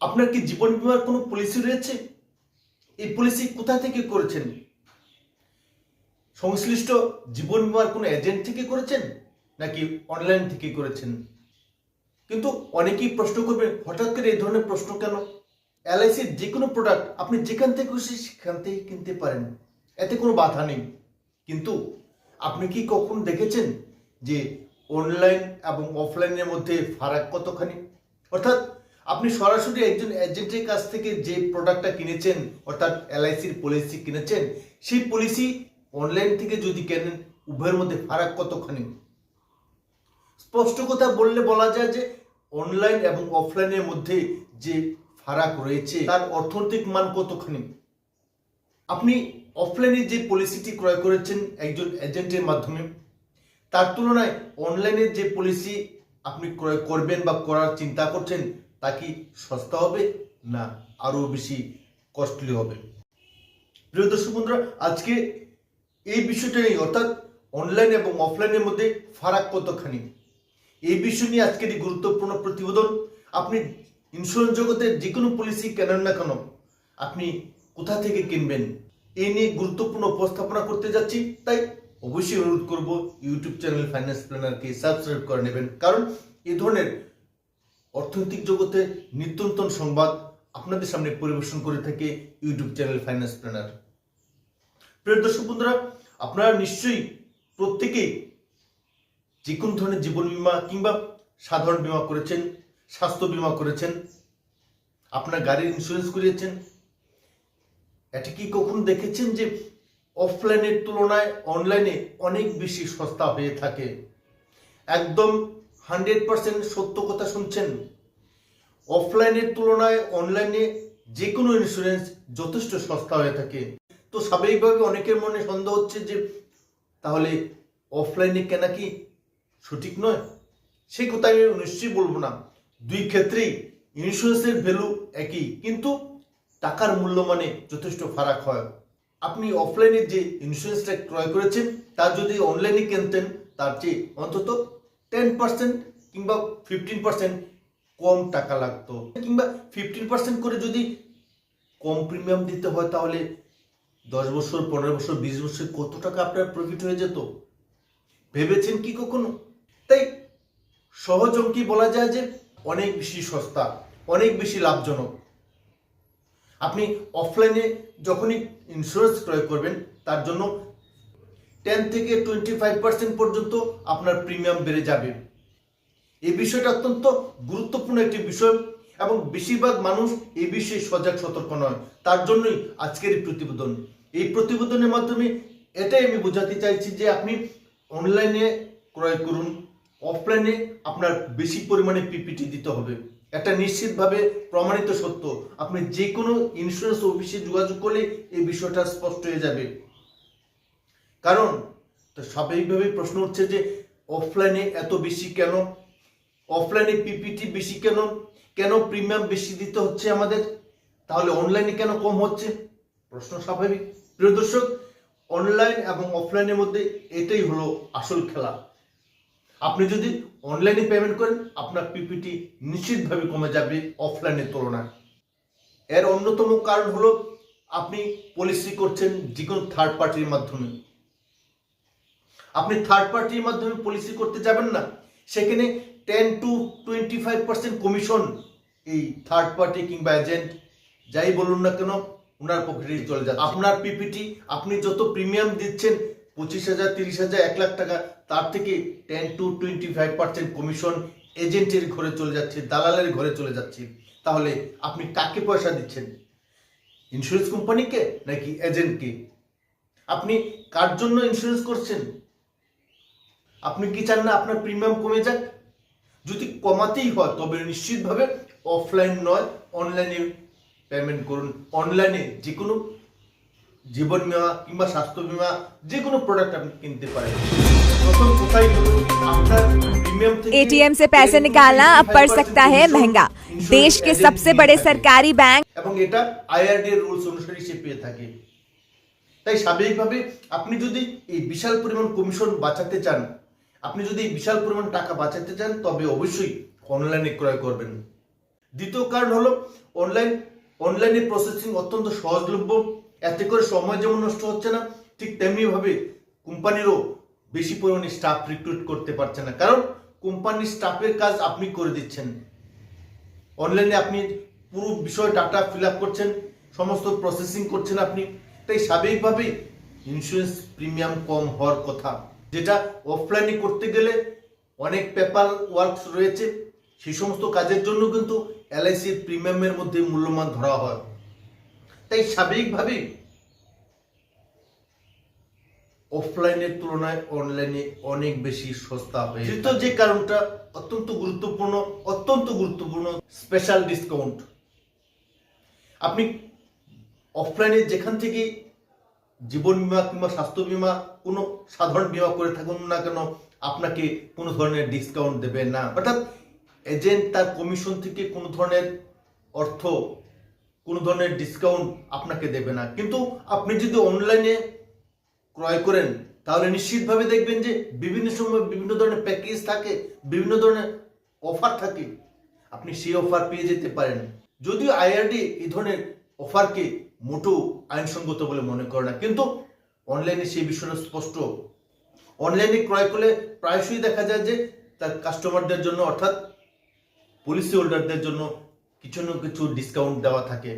আপনার কি জীবন বীমার কোনো পলিসি রয়েছে? এই পলিসি কোথা থেকে করেছেন? সংশ্লিষ্ট জীবন বীমার কোনো এজেন্ট থেকে করেছেন? নাকি অনলাইন থেকে করেছেন? কিন্তু অনেকেই প্রশ্ন করবে, হঠাৎ করে এই ধরনের প্রশ্ন কেন? এলআইসির যে কোনো প্রোডাক্ট আপনি যেখান থেকে খুশি সেখান থেকে কিনতে পারেন। এতে কোনো বাধা নেই। কিন্তু আপনি কি কখন দেখেছেন যে অনলাইন এবং অফলাইনের মধ্যে ফারাক কতখানি? অর্থাৎ আপনি সরাসরি একজন এজেন্টের কাছ থেকে যে প্রোডাক্টটা কিনেছেন, অর্থাৎ এলআইসির পলিসি কিনেছেন, সেই পলিসি অনলাইন থেকে যদি কেনেন, উভয়ের মধ্যে ফারাক কতখানি? স্পষ্ট কথা বললে বলা যায় যে অনলাইন এবং অফলাইনের মধ্যে যে ফারাক রয়েছে, তার অর্থনৈতিক মান কতখানি? আপনি অফলাইনে যে পলিসিটি ক্রয় করেছেন একজন এজেন্টের মাধ্যমে, তার তুলনায় অনলাইনে যে পলিসি আপনি ক্রয় করবেন বা করার চিন্তা করছেন তা কি সস্তা হবে না আরও বেশি কস্টলি হবে? প্রিয় দর্শক বন্ধুরা, আজকে এই বিষয়টা নিয়ে, অর্থাৎ অনলাইন এবং অফলাইনের মধ্যে ফারাক কতখানি? এই বিষয় নিয়ে আজকের এই গুরুত্বপূর্ণ প্রতিবেদন। আপনি ইন্স্যুরেন্স জগতের যে কোনো পলিসি কেনেন না কেন, আপনি কোথা থেকে কিনবেন এই নিয়ে গুরুত্বপূর্ণ উপস্থাপনা করতে যাচ্ছি। তাই অবশ্যই অনুরোধ করব, ইউটিউব চ্যানেল ফাইন্যান্স প্ল্যানারকে সাবস্ক্রাইব করে নেবেন। কারণ এ ধরনের অর্থনৈতিক জগতে নিত্য নতুন সংবাদ আপনাদের সামনে পরিবেশন করে থাকে ইউটিউব চ্যানেল ফাইন্যান্স প্ল্যানার প্রিয় দর্শক বন্ধুরা, আপনারা নিশ্চয়ই প্রত্যেকেই যে কোনো ধরনের জীবন বিমা কিংবা সাধারণ বীমা করেছেন, স্বাস্থ্য বীমা করেছেন, আপনার গাড়ির ইন্স্যুরেন্স করিয়েছেন, এটা কি কখন দেখেছেন যে অফলাইনের তুলনায় অনলাইনে অনেক বেশি সস্তা হয়ে থাকে? একদম হান্ড্রেড পার্সেন্ট সত্য কথা শুনছেন? অফলাইনের তুলনায় অনলাইনে যে কোনো ইন্স্যুরেন্স যথেষ্ট সস্তা হয়ে থাকে। তো স্বাভাবিকভাবে অনেকের মনে সন্দেহ হচ্ছে যে, তাহলে অফলাইনে কেনা কি সঠিক নয়? সেই কথা আমি নিশ্চয়ই বলব না। দুই ক্ষেত্রেই ইন্স্যুরেন্সের ভ্যালু একই, কিন্তু টাকার মূল্য মানে যথেষ্ট ফারাক হয়। আপনি অফলাইনে যে ইন্স্যুরেন্সটা ক্রয় করেছেন তার যদি অনলাইনে কিনতেন, তার চেয়ে অন্তত টেন পার্সেন্ট কিংবা ফিফটিন পার্সেন্ট কম টাকা লাগতো। কিংবা ফিফটিন পার্সেন্ট করে যদি কম প্রিমিয়াম দিতে হয় তাহলে দশ বছর, পনেরো বছর, বিশ বছর কত টাকা আপনার প্রফিট হয়ে যেত? ভেবেছেন কি কখনো? তাই সহজ বলা যায় যে অনেক বেশি সস্তা, অনেক বেশি লাভজনক। আপনি অফলাইনে যখনই ইন্স্যুরেন্স ক্রয় করবেন, তার জন্য টেন থেকে টোয়েন্টি ফাইভ পার্সেন্ট পর্যন্ত আপনার প্রিমিয়াম বেড়ে যাবে। এই বিষয়টা অত্যন্ত গুরুত্বপূর্ণ একটি বিষয় এবং বেশিরভাগ মানুষ এই বিষয়ে সজাগ, সতর্ক নয়। তার জন্যই আজকের এই প্রতিবেদন। এই প্রতিবেদনের মাধ্যমে এটাই আমি বোঝাতে চাইছি যে আপনি অনলাইনে ক্রয় করুন অফলাইনে আপনার বেশি পরিমাণে পিপিটি দিতে হবে। এটা নিশ্চিতভাবে প্রমাণিত সত্য। আপনি যে কোনো ইন্স্যুরেন্স অফিসে যোগাযোগ করলে এই বিষয়টা স্পষ্ট হয়ে যাবে। কারণ, তো স্বাভাবিকভাবে প্রশ্ন হচ্ছে যে অফলাইনে এত বেশি কেন? অফলাইনে পিপিটি বেশি কেন? কেন প্রিমিয়াম বেশি দিতে হচ্ছে আমাদের? তাহলে অনলাইনে কেন কম হচ্ছে? প্রশ্ন স্বাভাবিক। প্রিয় দর্শক অনলাইন এবং অফলাইনের মধ্যে এটাই হলো আসল খেলা। আপনি যদি অনলাইনে পেমেন্ট করেন, আপনার পিপিটি নিশ্চিতভাবে কমে যাবে অফলাইনের তুলনায়। এর অন্যতম কারণ হলো আপনি পলিসি করছেন যে কোনো থার্ড পার্টির মাধ্যমে। আপনি থার্ড পার্টির মাধ্যমে পলিসি করতে যাবেন না। সেখানে ten to twenty five percent commission এই থার্ড পার্টি কিংবা এজেন্ট যাই বলুন না কেন ওনার পকেটে চলে যাচ্ছে। আপনার পিপিটি আপনি যত প্রিমিয়াম দিচ্ছেন, পঁচিশ হাজার, তিরিশ হাজার, এক লাখ টাকা, তার থেকে ten to twenty five percent commission এজেন্টের ঘরে চলে যাচ্ছে, দালালের ঘরে চলে যাচ্ছে। তাহলে আপনি কাকে পয়সা দিচ্ছেন? ইন্স্যুরেন্স কোম্পানিকে নাকি এজেন্টকে আপনি কার জন্য ইন্স্যুরেন্স করছেন? আপনি কি চান না আপনার প্রিমিয়াম কমে যাক যদি কমাতেই হয় তবে নিশ্চিতভাবে অফলাইন নয় অনলাইনে পেমেন্ট করুন অনলাইনে যে কোনো জীবন বীমা কিংবা স্বাস্থ্য বীমা যে কোনো প্রোডাক্ট আপনি কিনতে পারেন প্রথম কোথায় হলো আপনার প্রিমিয়াম থেকে एटीएम से पैसे निकालना अब पड़ सकता है महंगा देश के सबसे बड़े सरकारी बैंक এবং এটা আইআরডি এর রুলস অনুসারে সে পেয়ে থাকে তাই স্বাভাবিকভাবে আপনি যদি এই বিশাল পরিমাণ কমিশন বাঁচাতে চান আপনি যদি বিশাল পরিমাণ টাকা বাঁচাতে চান, তবে অবশ্যই অনলাইনে ক্রয় করবেন। দ্বিতীয় কারণ হলো অনলাইন অনলাইনে প্রসেসিং অত্যন্ত সহজলভ্য। এতে করে সময় যেমন নষ্ট হচ্ছে না, ঠিক তেমনি ভাবে কোম্পানিরও বেশি পরিমাণে স্টাফ রিক্রুট করতে পারছে না। কারণ, কোম্পানির স্টাফের কাজ আপনি করে দিচ্ছেন। অনলাইনে আপনি পুরো বিষয় ডাটা ফিল আপ করছেন, সমস্ত প্রসেসিং করছেন আপনি। তাই স্বাভাবিকভাবেই ইন্স্যুরেন্স প্রিমিয়াম কম হওয়ার কথা। যেটা অফলাইনে করতে গেলে অনেক পেপার ওয়ার্কস রয়েছে। সেই সমস্ত কাজের জন্য কিন্তু এলআইসির প্রিমিয়ামের মধ্যে মূল্যমান ধরা হয়। তাই স্বাভাবিকভাবেই অফলাইনের তুলনায় অনলাইনে অনেক বেশি সস্তা হয়ে তৃতীয় যে কারণটা অত্যন্ত গুরুত্বপূর্ণ অত্যন্ত গুরুত্বপূর্ণ স্পেশাল ডিসকাউন্ট আপনি অফলাইনে যেখান থেকে জীবন বিমা কিংবা স্বাস্থ্য বীমা কোনো সাধারণ বীমা করে থাকুন না কেন, আপনাকে কোনো ধরনের ডিসকাউন্ট দেবে না। অর্থাৎ এজেন্ট তার কমিশন থেকে কোনো ধরনের অর্থ, কোনো ধরনের ডিসকাউন্ট আপনাকে দেবে না। কিন্তু আপনি যদি অনলাইনে ক্রয় করেন, তাহলে নিশ্চিতভাবে দেখবেন যে বিভিন্ন সময় বিভিন্ন ধরনের প্যাকেজ থাকে, বিভিন্ন ধরনের অফার থাকে। আপনি সেই অফার পেয়ে যেতে পারেন। যদিও আইআরডি এই ধরনের অফারকে মোটেও আইনসঙ্গত বলে মনে করে না। কিন্তু অনলাইনে সেই বিষয়টা স্পষ্ট। অনলাইনে ক্রয় করলে প্রায়শই দেখা যায় যে তার কাস্টমারদের জন্য অর্থাৎ পলিসি হোল্ডারদের জন্য কিছু না কিছু ডিসকাউন্ট দেওয়া থাকে।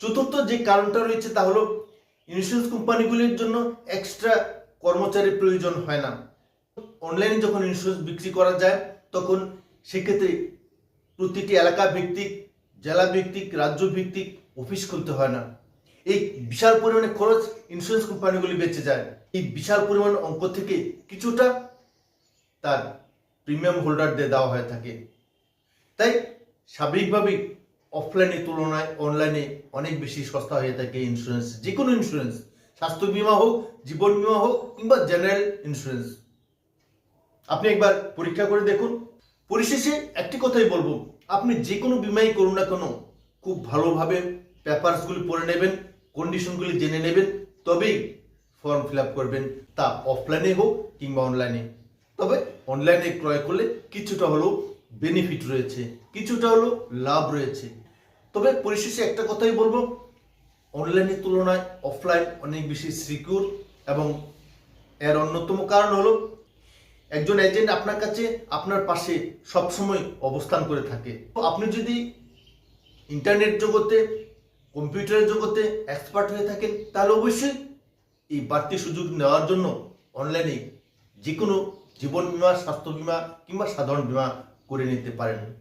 চতুর্থ যে কারণটা রয়েছে তা হলো ইন্স্যুরেন্স কোম্পানিগুলির জন্য এক্সট্রা কর্মচারীর প্রয়োজন হয় না। অনলাইনে যখন ইন্স্যুরেন্স বিক্রি করা যায়, তখন সেক্ষেত্রে প্রতিটি এলাকা ভিত্তিক জেলা ভিত্তিক রাজ্য ভিত্তিক অফিস খুলতে হয় না। এই বিশাল পরিমাণে খরচ ইন্স্যুরেন্স কোম্পানিগুলি বেঁচে যায়। এই বিশাল পরিমাণ অঙ্ক থেকে কিছুটা তার প্রিমিয়াম হোল্ডারদের দেওয়া হয়ে থাকে। তাই স্বাভাবিকভাবেই অফলাইনের তুলনায় অনলাইনে অনেক বেশি সস্তা হয়ে থাকে ইন্স্যুরেন্স যে কোনো ইন্স্যুরেন্স স্বাস্থ্য বীমা হোক, জীবন বীমা হোক, কিংবা জেনারেল ইন্স্যুরেন্স আপনি একবার পরীক্ষা করে দেখুন। পরিশেষে একটি কথাই বলব। আপনি যে কোনো বিমাই করুন না কেন, খুব ভালোভাবে পেপারসগুলি পড়ে নেবেন কন্ডিশনগুলি জেনে নেবেন, তবেই ফর্ম ফিল করবেন, তা অফলাইনে হোক কিংবা অনলাইনে তবে অনলাইনে ক্রয় করলে কিছুটা হলেও বেনিফিট রয়েছে, কিছুটা হলেও লাভ রয়েছে। তবে পরিশেষে একটা কথাই বলব অনলাইনের তুলনায় অফলাইন অনেক বেশি সিকিউর এবং এর অন্যতম কারণ হলো একজন এজেন্ট আপনার কাছে আপনার পাশে সবসময় অবস্থান করে থাকে। তো আপনি যদি ইন্টারনেট জগতে কম্পিউটারের জগতে এক্সপার্ট হয়ে থাকেন, তাহলে অবশ্যই এই বাড়তি সুযোগ নেওয়ার জন্য অনলাইনে যে কোনো জীবন বিমা, স্বাস্থ্য বিমা কিংবা সাধারণ বিমা করে নিতে পারেন।